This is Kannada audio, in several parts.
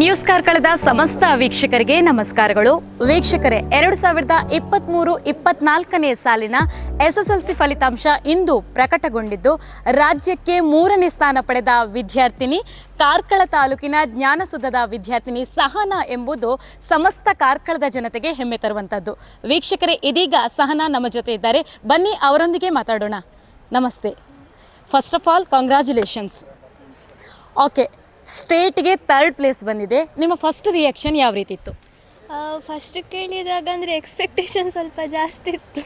ನ್ಯೂಸ್ ಕಾರ್ಕಳದ ಸಮಸ್ತ ವೀಕ್ಷಕರಿಗೆ ನಮಸ್ಕಾರಗಳು. ವೀಕ್ಷಕರೇ, ಎರಡು ಸಾವಿರದ ಇಪ್ಪತ್ತ್ಮೂರು ಇಪ್ಪತ್ನಾಲ್ಕನೇ ಸಾಲಿನ ಎಸ್ಎಸ್ಎಲ್ಸಿ ಫಲಿತಾಂಶ ಇಂದು ಪ್ರಕಟಗೊಂಡಿದ್ದು, ರಾಜ್ಯಕ್ಕೆ ಮೂರನೇ ಸ್ಥಾನ ಪಡೆದ ವಿದ್ಯಾರ್ಥಿನಿ, ಕಾರ್ಕಳ ತಾಲೂಕಿನ ಜ್ಞಾನಸುಧದ ವಿದ್ಯಾರ್ಥಿನಿ ಸಹನಾ ಎಂಬುದು ಸಮಸ್ತ ಕಾರ್ಕಳದ ಜನತೆಗೆ ಹೆಮ್ಮೆ ತರುವಂಥದ್ದು ವೀಕ್ಷಕರೇ, ಇದೀಗ ಸಹನಾ ನಮ್ಮ ಜೊತೆ ಇದ್ದಾರೆ. ಬನ್ನಿ, ಅವರೊಂದಿಗೆ ಮಾತಾಡೋಣ. ನಮಸ್ತೆ. First of all congratulations okay ಸ್ಟೇಟ್ಗೆ third place ಬಂದಿದೆ. ನಿಮ್ಮ ಫಸ್ಟ್ ರಿಯಾಕ್ಷನ್ ಯಾವ ರೀತಿ ಇತ್ತು? ಫಸ್ಟ್ ಕೇಳಿದಾಗ ಅಂದರೆ ಎಕ್ಸ್ಪೆಕ್ಟೇಷನ್ ಸ್ವಲ್ಪ ಜಾಸ್ತಿ ಇತ್ತು.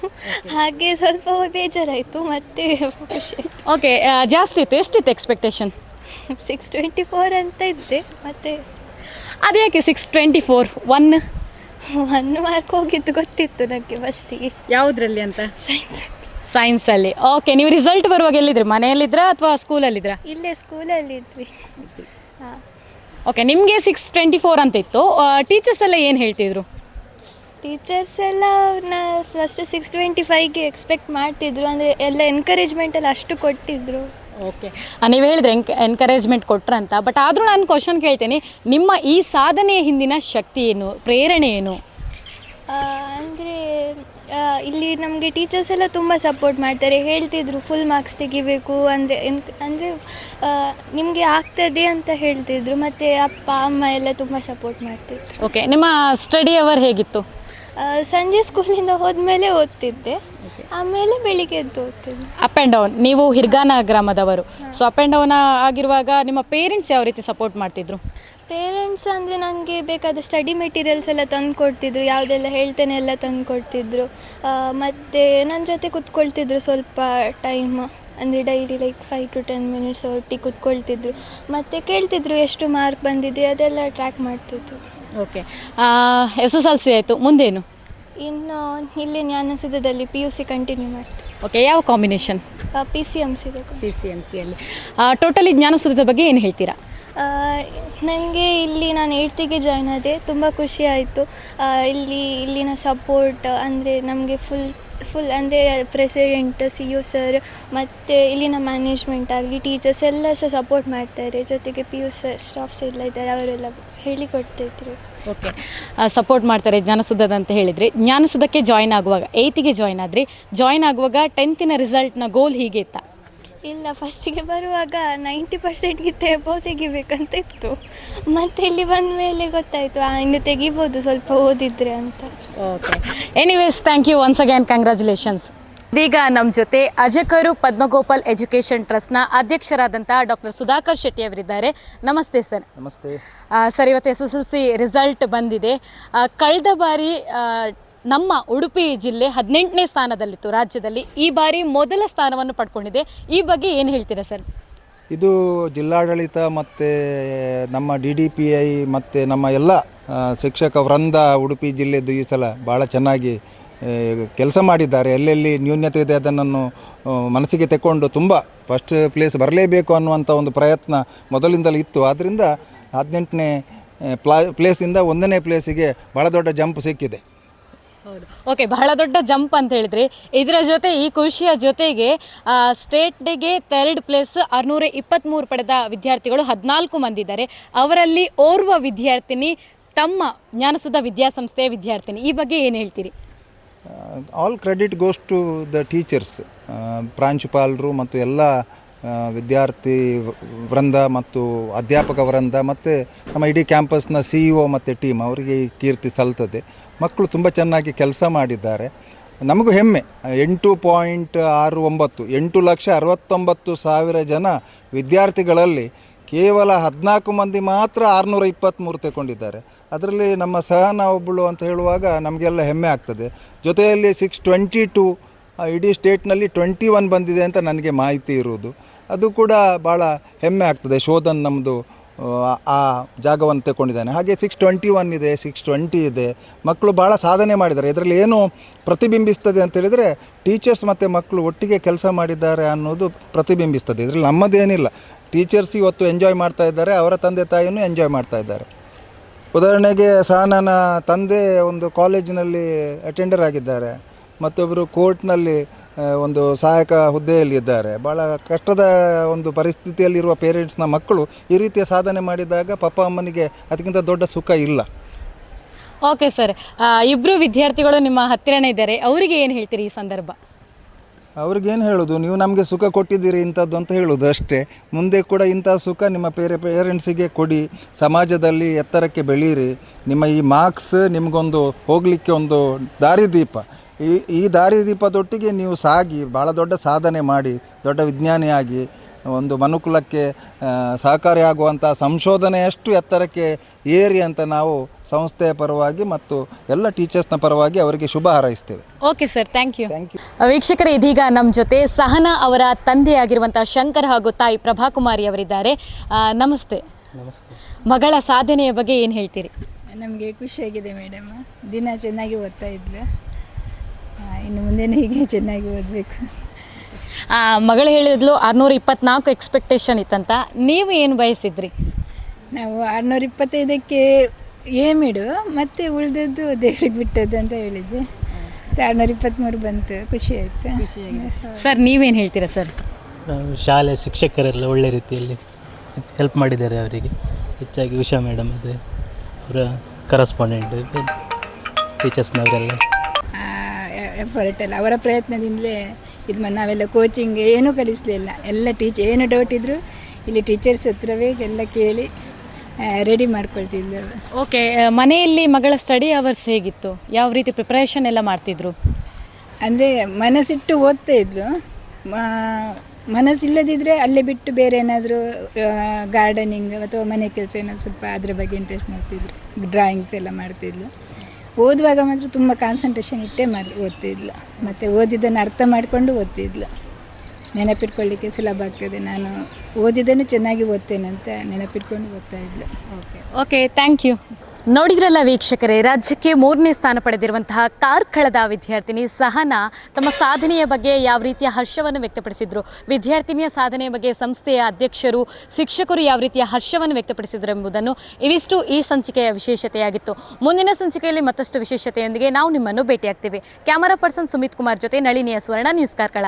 ಹಾಗೆ ಸ್ವಲ್ಪ ಬೇಜಾರಾಯಿತು ಮತ್ತೆ ಖುಷಿ ಆಯಿತು. ಓಕೆ ಜಾಸ್ತಿ ಇತ್ತು. ಎಷ್ಟಿತ್ತು ಎಕ್ಸ್ಪೆಕ್ಟೇಷನ್ ಸಿಕ್ಸ್ ಟ್ವೆಂಟಿ ಫೋರ್ ಅಂತ ಇದ್ದೆ ಮತ್ತೆ ಅದ್ಯಾಕೆ six twenty four one one mark ಹೋಗಿದ್ದು ಗೊತ್ತಿತ್ತು ನನಗೆ ಫಸ್ಟಿಗೆ ಯಾವುದ್ರಲ್ಲಿ ಅಂತ? ಸೈನ್ಸ್ ಸೈನ್ಸಲ್ಲಿ ಓಕೆ ನೀವು ರಿಸಲ್ಟ್ ಬರುವಾಗ ಎಲ್ಲಿದ್ರಿ? ಮನೆಯಲ್ಲಿದ್ರಾ ಅಥವಾ ಸ್ಕೂಲಲ್ಲಿದ್ರಾ ಇಲ್ಲೇ ಸ್ಕೂಲಲ್ಲಿ ಇದ್ವಿ ಓಕೆ ನಿಮಗೆ ಸಿಕ್ಸ್ ಟ್ವೆಂಟಿ ಫೋರ್ ಅಂತ ಇತ್ತು. ಟೀಚರ್ಸ್ ಎಲ್ಲ ಏನು ಹೇಳ್ತಿದ್ರು? ಟೀಚರ್ಸ್ ಎಲ್ಲ ಅವ್ರನ್ನ ಫಸ್ಟ್ ಸಿಕ್ಸ್ ಟ್ವೆಂಟಿ ಫೈವ್ಗೆ ಎಕ್ಸ್ಪೆಕ್ಟ್ ಮಾಡ್ತಿದ್ರು ಅಂದರೆ ಎಲ್ಲ ಎನ್ಕರೇಜ್ಮೆಂಟ್ ಎಲ್ಲ ಅಷ್ಟು ಕೊಟ್ಟಿದ್ರು. ಓಕೆ ನೀವು ಹೇಳಿದ್ರೆ ಎನ್ ಎನ್ಕರೇಜ್ಮೆಂಟ್ ಕೊಟ್ರಂತ ಬಟ್ ಆದರೂ ನಾನು ಕ್ವಶನ್ ಕೇಳ್ತೇನೆ ನಿಮ್ಮ ಈ ಸಾಧನೆಯ ಹಿಂದಿನ ಶಕ್ತಿ ಏನು ಪ್ರೇರಣೆ ಏನು? ಅಂದರೆ ಇಲ್ಲಿ ನಮಗೆ ಟೀಚರ್ಸ್ ಎಲ್ಲ ತುಂಬ ಸಪೋರ್ಟ್ ಮಾಡ್ತಾರೆ. ಹೇಳ್ತಿದ್ರು ಫುಲ್ ಮಾರ್ಕ್ಸ್ ತೆಗಿಬೇಕು ಅಂದರೆ ಅಂದರೆ ನಿಮಗೆ ಆಗ್ತದೆ ಅಂತ ಹೇಳ್ತಿದ್ರು. ಮತ್ತು ಅಪ್ಪ ಅಮ್ಮ ಎಲ್ಲ ತುಂಬ ಸಪೋರ್ಟ್ ಮಾಡ್ತಿದ್ರು. ಓಕೆ ನಿಮ್ಮ ಸ್ಟಡಿ ಅವರ್ ಹೇಗಿತ್ತು? ಸಂಜೆ ಸ್ಕೂಲಿಂದ ಹೋದ್ಮೇಲೆ ಓದ್ತಿದ್ದೆ. ಆಮೇಲೆ ಬೆಳಿಗ್ಗೆ ಎದ್ದು ಓದ್ತಿದ್ದೆ. ಅಪ್ ಆ್ಯಂಡ್ ಡೌನ್ ನೀವು ಹಿರ್ಗಾನ ಗ್ರಾಮದವರು. ಸೊ ಅಪ್ ಆ್ಯಂಡ್ ಡೌನ್ ಆಗಿರುವಾಗ ನಿಮ್ಮ ಪೇರೆಂಟ್ಸ್ ಯಾವ ರೀತಿ ಸಪೋರ್ಟ್ ಮಾಡ್ತಿದ್ರು? ಪೇರೆಂಟ್ಸ್ ಅಂದರೆ ನನಗೆ ಬೇಕಾದ ಸ್ಟಡಿ ಮೆಟೀರಿಯಲ್ಸ್ ಎಲ್ಲ ತಂದು ಕೊಡ್ತಿದ್ರು ಯಾವುದೆಲ್ಲ ಹೇಳ್ತೇನೆ ಎಲ್ಲ ತಂದು ಕೊಡ್ತಿದ್ರು ಮತ್ತು ನನ್ನ ಜೊತೆ ಕೂತ್ಕೊಳ್ತಿದ್ರು ಸ್ವಲ್ಪ ಟೈಮ್ ಅಂದರೆ daily like five to ten minutes ಒಟ್ಟಿಗೆ ಕೂತ್ಕೊಳ್ತಿದ್ರು. ಮತ್ತು ಕೇಳ್ತಿದ್ರು ಎಷ್ಟು ಮಾರ್ಕ್ ಬಂದಿದೆ ಅದೆಲ್ಲ ಟ್ರ್ಯಾಕ್ ಮಾಡ್ತಿದ್ರು. Okay S S L C ಆಯಿತು. ಮುಂದೇನು? ಇನ್ನು ಇಲ್ಲಿ ಜ್ಞಾನಸುಧದಲ್ಲಿ ಪಿ ಯು ಸಿ ಕಂಟಿನ್ಯೂ ಮಾಡ್ತೀನಿ. ಓಕೆ ಯಾವ combination P C M C P C M ಸಿಯಲ್ಲಿ ಟೋಟಲಿ ಜ್ಞಾನಸೂತ್ರದ ಬಗ್ಗೆ ಏನು ಹೇಳ್ತೀರಾ? ನನಗೆ ಇಲ್ಲಿ ನಾನು ಏಡ್ತಿಗೆ ಜಾಯ್ನ್ ಆದೆ, ತುಂಬ ಖುಷಿ ಆಯಿತು. ಇಲ್ಲಿ, ಇಲ್ಲಿನ ಸಪೋರ್ಟ್ ಅಂದರೆ ನಮಗೆ ಫುಲ್ ಫುಲ್ ಅಂದರೆ ಪ್ರೆಸಿಡೆಂಟ್ ಸಿ ಯು ಸರ್ ಮತ್ತು ಇಲ್ಲಿನ ಮ್ಯಾನೇಜ್ಮೆಂಟ್ ಆಗಲಿ ಟೀಚರ್ಸ್ ಎಲ್ಲರೂ ಸಹ ಸಪೋರ್ಟ್ ಮಾಡ್ತಾರೆ ಜೊತೆಗೆ ಪಿ ಯು ಸರ್ ಸ್ಟಾಫ್ಸ್ ಎಲ್ಲ ಇದ್ದಾರೆ, ಅವರೆಲ್ಲ ಹೇಳಿಕೊಡ್ತಿದ್ರು ಓಕೆ ಸಪೋರ್ಟ್ ಮಾಡ್ತಾರೆ ಜ್ಞಾನಸುಧದ ಅಂತ ಹೇಳಿದರೆ. ಜ್ಞಾನಸುಧಕ್ಕೆ ಜಾಯ್ನ್ ಆಗುವಾಗ ಏಯ್ತಿಗೆ ಜಾಯ್ನ್ ಆದ್ರಿ ಜಾಯ್ನ್ ಆಗುವಾಗ ಟೆಂತಿನ ರಿಸಲ್ಟ್ನ ಗೋಲ್ ಹೀಗೆ ಇತ್ತ? ಇಲ್ಲ ಫಸ್ಟಿಗೆ ಬರುವಾಗ ನೈಂಟಿ ಪರ್ಸೆಂಟ್ಗಿಂತ ಎಬೋ ತೆಗಿಬೇಕಂತ ಇತ್ತು ಮತ್ತೆ ಇಲ್ಲಿ ಬಂದ ಮೇಲೆ ಗೊತ್ತಾಯಿತು ಇನ್ನು ತೆಗಿಬೋದು ಸ್ವಲ್ಪ ಓದಿದ್ರೆ ಅಂತ. Okay anyways thank you once again congratulations ಇದೀಗ ನಮ್ಮ ಜೊತೆ ಅಜಕರು ಪದ್ಮಗೋಪಾಲ್ ಎಜುಕೇಷನ್ ಟ್ರಸ್ಟ್ನ ಅಧ್ಯಕ್ಷರಾದಂಥ ಡಾಕ್ಟರ್ ಸುಧಾಕರ್ ಶೆಟ್ಟಿ ಅವರಿದ್ದಾರೆ. ನಮಸ್ತೆ ಸರ್. ನಮಸ್ತೆ. ಸರ್ ಇವತ್ತು S S L C result ಬಂದಿದೆ. ಕಳೆದ ಬಾರಿ ನಮ್ಮ ಉಡುಪಿ ಜಿಲ್ಲೆ ಹದಿನೆಂಟನೇ ಸ್ಥಾನದಲ್ಲಿತ್ತು ರಾಜ್ಯದಲ್ಲಿ. ಈ ಬಾರಿ ಮೊದಲ ಸ್ಥಾನವನ್ನು ಪಡ್ಕೊಂಡಿದೆ. ಈ ಬಗ್ಗೆ ಏನು ಹೇಳ್ತೀರಾ ಸರ್? ಇದು ಜಿಲ್ಲಾಡಳಿತ ಮತ್ತು, ನಮ್ಮ ಡಿ ಡಿ ಪಿ ಐ ಮತ್ತು ನಮ್ಮ ಎಲ್ಲ ಶಿಕ್ಷಕ ವೃಂದ ಉಡುಪಿ ಜಿಲ್ಲೆದು ಈ ಸಲ ಭಾಳ ಚೆನ್ನಾಗಿ ಕೆಲಸ ಮಾಡಿದ್ದಾರೆ. ಎಲ್ಲೆಲ್ಲಿ ನ್ಯೂನ್ಯತೆ ಇದೆ ಅದನ್ನು ಮನಸ್ಸಿಗೆ ತೆಕ್ಕೊಂಡು ತುಂಬ ಫಸ್ಟ್ ಪ್ಲೇಸ್ ಬರಲೇಬೇಕು ಅನ್ನುವಂಥ ಒಂದು ಪ್ರಯತ್ನ ಮೊದಲಿಂದಲೂ ಇತ್ತು. ಆದ್ದರಿಂದ ಹದಿನೆಂಟನೇ ಪ್ಲಾ ಪ್ಲೇಸಿಂದ ಒಂದನೇ ಪ್ಲೇಸಿಗೆ ಭಾಳ ದೊಡ್ಡ ಜಂಪ್ ಸಿಕ್ಕಿದೆ. ಹೌದು. ಓಕೆ ಬಹಳ ದೊಡ್ಡ ಜಂಪ್ ಅಂತ ಹೇಳಿದ್ರಿ. ಇದರ ಜೊತೆ, ಈ ಖುಷಿಯ ಜೊತೆಗೆ ಸ್ಟೇಟ್ಗೆ ಥರ್ಡ್ ಪ್ಲೇಸ್ ಆರುನೂರ ಇಪ್ಪತ್ತ್ಮೂರು ಪಡೆದ ವಿದ್ಯಾರ್ಥಿಗಳು ಹದಿನಾಲ್ಕು ಮಂದಿ ಇದ್ದಾರೆ. ಅವರಲ್ಲಿ ಓರ್ವ ವಿದ್ಯಾರ್ಥಿನಿ, ತಮ್ಮ ಜ್ಞಾನಸುಧ ವಿದ್ಯಾಸಂಸ್ಥೆಯ ವಿದ್ಯಾರ್ಥಿನಿ. ಈ ಬಗ್ಗೆ ಏನು ಹೇಳ್ತೀರಿ? All credit goes to the teachers ಪ್ರಾಂಶುಪಾಲರು ಮತ್ತು ಎಲ್ಲ ವಿದ್ಯಾರ್ಥಿ ವೃಂದ ಮತ್ತು ಅಧ್ಯಾಪಕ ವೃಂದ ಮತ್ತು ನಮ್ಮ ಇಡೀ ಕ್ಯಾಂಪಸ್ನ ಸಿ ಇ ಒ ಮತ್ತು ಟೀಮ್ ಅವರಿಗೆ ಈ ಕೀರ್ತಿ ಸಲ್ತದೆ. ಮಕ್ಕಳು ತುಂಬ ಚೆನ್ನಾಗಿ ಕೆಲಸ ಮಾಡಿದ್ದಾರೆ. ನಮಗೂ ಹೆಮ್ಮೆ. ಎಂಟು ಪಾಯಿಂಟ್ ಆರು ಒಂಬತ್ತು, ಎಂಟು ಲಕ್ಷ ಅರವತ್ತೊಂಬತ್ತು ಸಾವಿರ ಜನ ವಿದ್ಯಾರ್ಥಿಗಳಲ್ಲಿ ಕೇವಲ ಹದಿನಾಲ್ಕು ಮಂದಿ ಮಾತ್ರ ಆರುನೂರ ಇಪ್ಪತ್ತ್ಮೂರು ತಗೊಂಡಿದ್ದಾರೆ ಅದರಲ್ಲಿ ನಮ್ಮ ಸಹನ ಒಬ್ಬಳು ಅಂತ ಹೇಳುವಾಗ ನಮಗೆಲ್ಲ ಹೆಮ್ಮೆ ಆಗ್ತದೆ. ಜೊತೆಯಲ್ಲಿ ಸಿಕ್ಸ್ ಟ್ವೆಂಟಿ ಟು ಇಡೀ ಸ್ಟೇಟ್ನಲ್ಲಿ ಟ್ವೆಂಟಿ ಒನ್ ಬಂದಿದೆ ಅಂತ ನನಗೆ ಮಾಹಿತಿ ಇರುವುದು. ಅದು ಕೂಡ ಭಾಳ ಹೆಮ್ಮೆ ಆಗ್ತದೆ. ಶೋಧನ್ ನಮ್ಮದು ಆ ಜಾಗವನ್ನು ತಗೊಂಡಿದ್ದಾನೆ ಹಾಗೆ ಸಿಕ್ಸ್ ಟ್ವೆಂಟಿ ಒನ್ ಇದೆ ಸಿಕ್ಸ್ ಟ್ವೆಂಟಿ ಇದೆ. ಮಕ್ಕಳು ಭಾಳ ಸಾಧನೆ ಮಾಡಿದ್ದಾರೆ. ಇದರಲ್ಲಿ ಏನು ಪ್ರತಿಬಿಂಬಿಸ್ತದೆ ಅಂತ ಹೇಳಿದರೆ ಟೀಚರ್ಸ್ ಮತ್ತು ಮಕ್ಕಳು ಒಟ್ಟಿಗೆ ಕೆಲಸ ಮಾಡಿದ್ದಾರೆ ಅನ್ನೋದು ಪ್ರತಿಬಿಂಬಿಸ್ತದೆ. ಇದರಲ್ಲಿ ನಮ್ಮದೇನಿಲ್ಲ. ಟೀಚರ್ಸ್ ಇವತ್ತು ಎಂಜಾಯ್ ಮಾಡ್ತಾ ಇದ್ದಾರೆ, ಅವರ ತಂದೆ ತಾಯಿನೂ ಎಂಜಾಯ್ ಮಾಡ್ತಾ ಇದ್ದಾರೆ. ಉದಾಹರಣೆಗೆ ಸಹನನ ತಂದೆ ಒಂದು ಕಾಲೇಜಿನಲ್ಲಿ ಅಟೆಂಡರ್ ಆಗಿದ್ದಾರೆ. ಮತ್ತೊಬ್ಬರು ಕೋರ್ಟ್ನಲ್ಲಿ ಒಂದು ಸಹಾಯಕ ಹುದ್ದೆಯಲ್ಲಿ ಇದ್ದಾರೆ ಭಾಳ ಕಷ್ಟದ ಒಂದು ಪರಿಸ್ಥಿತಿಯಲ್ಲಿರುವ ಪೇರೆಂಟ್ಸ್ನ ಮಕ್ಕಳು ಈ ರೀತಿಯ ಸಾಧನೆ ಮಾಡಿದಾಗ ಪಪ್ಪ ಅಮ್ಮನಿಗೆ ಅದಕ್ಕಿಂತ ದೊಡ್ಡ ಸುಖ ಇಲ್ಲ. Okay sir. ಇಬ್ಬರು ವಿದ್ಯಾರ್ಥಿಗಳು ನಿಮ್ಮ ಹತ್ತಿರನೇ ಇದ್ದಾರೆ. ಅವರಿಗೆ ಏನು ಹೇಳ್ತೀರಿ ಈ ಸಂದರ್ಭ? ಅವ್ರಿಗೇನು ಹೇಳೋದು? ನೀವು ನಮಗೆ ಸುಖ ಕೊಟ್ಟಿದ್ದೀರಿ ಇಂಥದ್ದು ಅಂತ ಹೇಳೋದು ಅಷ್ಟೇ. ಮುಂದೆ ಕೂಡ ಇಂಥ ಸುಖ ನಿಮ್ಮ ಪೇರೆ ಪೇರೆಂಟ್ಸಿಗೆ ಕೊಡಿ. ಸಮಾಜದಲ್ಲಿ ಎತ್ತರಕ್ಕೆ ಬೆಳೀರಿ. ನಿಮ್ಮ ಈ ಮಾರ್ಕ್ಸ್ ನಿಮಗೊಂದು ಹೋಗಲಿಕ್ಕೆ ಒಂದು ದಾರಿದೀಪ. ಈ ಈ ದಾರಿದೀಪದೊಟ್ಟಿಗೆ ನೀವು ಸಾಗಿ ಭಾಳ ದೊಡ್ಡ ಸಾಧನೆ ಮಾಡಿ ದೊಡ್ಡ ವಿಜ್ಞಾನಿಯಾಗಿ ಒಂದು ಮನುಕುಲಕ್ಕೆ ಸಹಕಾರಿಯಾಗುವಂಥ ಸಂಶೋಧನೆಯಷ್ಟು ಎತ್ತರಕ್ಕೆ ಏರಿ ಅಂತ ನಾವು ಸಂಸ್ಥೆಯ ಪರವಾಗಿ ಮತ್ತು ಎಲ್ಲ ಟೀಚರ್ಸ್ನ ಪರವಾಗಿ ಅವರಿಗೆ ಶುಭ ಹಾರೈಸ್ತೇವೆ. Okay sir thank you thank you ವೀಕ್ಷಕರೇ ಇದೀಗ ನಮ್ಮ ಜೊತೆ ಸಹನಾ ಅವರ ತಂದೆಯಾಗಿರುವಂಥ ಶಂಕರ್ ಹಾಗೂ ತಾಯಿ ಪ್ರಭಾಕುಮಾರಿ ಅವರಿದ್ದಾರೆ. ನಮಸ್ತೆ. ನಮಸ್ತೆ. ಮಗಳ ಸಾಧನೆಯ ಬಗ್ಗೆ ಏನು ಹೇಳ್ತೀರಿ? ನಮಗೆ ಖುಷಿಯಾಗಿದೆ ಮೇಡಮ್. ದಿನ ಚೆನ್ನಾಗಿ ಓದ್ತಾ ಇದ್ಲು ಆ, ಇನ್ನು ಮುಂದೆನೂ ಹೀಗೆ ಚೆನ್ನಾಗಿ ಓದಬೇಕು. ಆ, ಮಗಳು ಹೇಳಿದ್ಲು ಆರುನೂರ ಇಪ್ಪತ್ನಾಲ್ಕು ಎಕ್ಸ್ಪೆಕ್ಟೇಷನ್ ಇತ್ತಂತ. ನೀವು ಏನು ಬಯಸಿದ್ರಿ? ನಾವು ಆರುನೂರ ಇಪ್ಪತ್ತೈದಕ್ಕೆ ಏಮಿಡು ಮತ್ತು ಉಳಿದದ್ದು ದೇವ್ರಿಗೆ ಬಿಟ್ಟದ್ದು ಅಂತ ಹೇಳಿದ್ವಿ. ಮತ್ತೆ ಆರುನೂರ ಇಪ್ಪತ್ತ್ಮೂರು ಬಂತು. ಖುಷಿ ಆಯಿತು. ಸರ್ ನೀವೇನು ಹೇಳ್ತೀರಾ ಸರ್? ಶಾಲೆ ಶಿಕ್ಷಕರೆಲ್ಲ ಒಳ್ಳೆ ರೀತಿಯಲ್ಲಿ ಹೆಲ್ಪ್ ಮಾಡಿದ್ದಾರೆ ಅವರಿಗೆ. ಹೆಚ್ಚಾಗಿ ಉಷಾ ಮೇಡಮ್ ಅದೇ ಅವರ ಕರಸ್ಪಾಂಡೆಂಟ್ ಟೀಚರ್ಸ್ನವರೆಲ್ಲ ಎಫರ್ಟ್ ಎಲ್ಲ. ಅವರ ಪ್ರಯತ್ನದಿಂದಲೇ ಇದು ಮಾಡಿ ನಾವೆಲ್ಲ ಕೋಚಿಂಗ್ ಏನೂ ಕಲಿಸಲಿಲ್ಲ ಎಲ್ಲ ಟೀಚ್ ಏನು ಡೌಟ್ ಇದ್ದರು ಇಲ್ಲಿ ಟೀಚರ್ಸ್ ಹತ್ರವೇ ಎಲ್ಲ ಕೇಳಿ ರೆಡಿ ಮಾಡ್ಕೊಳ್ತಿದ್ಲು ಓಕೆ ಮನೆಯಲ್ಲಿ ಮಗಳ ಸ್ಟಡಿ ಅವರ್ಸ್ ಹೇಗಿತ್ತು? ಯಾವ ರೀತಿ ಪ್ರಿಪ್ರೇಷನ್ ಎಲ್ಲ ಮಾಡ್ತಿದ್ರು? ಅಂದರೆ ಮನಸ್ಸಿಟ್ಟು ಓದ್ತಾ ಇದ್ರು. ಮ- ಮನಸ್ಸಿಲ್ಲದಿದ್ದರೆ ಅಲ್ಲೇ ಬಿಟ್ಟು ಬೇರೆ ಏನಾದರೂ ಗಾರ್ಡನಿಂಗ್ ಅಥವಾ ಮನೆ ಕೆಲಸ ಏನೋ ಸ್ವಲ್ಪ ಅದ್ರ ಬಗ್ಗೆ ಇಂಟ್ರೆಸ್ಟ್ ಮಾಡ್ತಿದ್ರು. ಡ್ರಾಯಿಂಗ್ಸ್ ಎಲ್ಲ ಮಾಡ್ತಿದ್ಲು. ಓದುವಾಗ ಮಾತ್ರ ತುಂಬ ಕಾನ್ಸಂಟ್ರೇಷನ್ ಇಟ್ಟೇ ಮಾಡಿ, ಓದ್ತಿದ್ಲು. ಮತ್ತು ಓದಿದ್ದನ್ನು ಅರ್ಥ ಮಾಡಿಕೊಂಡು ಓದ್ತಿದ್ಲು. ನೆನಪಿಟ್ಕೊಳ್ಳಿಕ್ಕೆ ಸುಲಭ ಆಗ್ತದೆ. ನಾನು ಓದಿದ್ದನ್ನು ಚೆನ್ನಾಗಿ ಓದ್ತೇನೆ ಅಂತ ನೆನಪಿಟ್ಕೊಂಡು ಓದ್ತಾ ಇದ್ಲು. ಓಕೆ ಥ್ಯಾಂಕ್ ಯು ನೋಡಿದ್ರಲ್ಲ ವೀಕ್ಷಕರೇ, ರಾಜ್ಯಕ್ಕೆ ಮೂರನೇ ಸ್ಥಾನ ಪಡೆದಿರುವಂತಹ ಕಾರ್ಕಳದ ವಿದ್ಯಾರ್ಥಿನಿ ಸಹನಾ ತಮ್ಮ ಸಾಧನೆಯ ಬಗ್ಗೆ ಯಾವ ರೀತಿಯ ಹರ್ಷವನ್ನು ವ್ಯಕ್ತಪಡಿಸಿದ್ರು? ವಿದ್ಯಾರ್ಥಿನಿಯ ಸಾಧನೆಯ ಬಗ್ಗೆ ಸಂಸ್ಥೆಯ ಅಧ್ಯಕ್ಷರು, ಶಿಕ್ಷಕರು ಯಾವ ರೀತಿಯ ಹರ್ಷವನ್ನು ವ್ಯಕ್ತಪಡಿಸಿದ್ರು ಎಂಬುದನ್ನು ಇವಿಷ್ಟು ಈ ಸಂಚಿಕೆಯ ವಿಶೇಷತೆಯಾಗಿತ್ತು. ಮುಂದಿನ ಸಂಚಿಕೆಯಲ್ಲಿ ಮತ್ತಷ್ಟು ವಿಶೇಷತೆಯೊಂದಿಗೆ ನಾವು ನಿಮ್ಮನ್ನು ಭೇಟಿಯಾಗ್ತೀವಿ. ಕ್ಯಾಮರಾ ಪರ್ಸನ್ ಸುಮಿತ್ ಕುಮಾರ್ ಜೊತೆ ನಳಿನಿಯ ಸುವರ್ಣ, ನ್ಯೂಸ್ ಕಾರ್ಕಳ.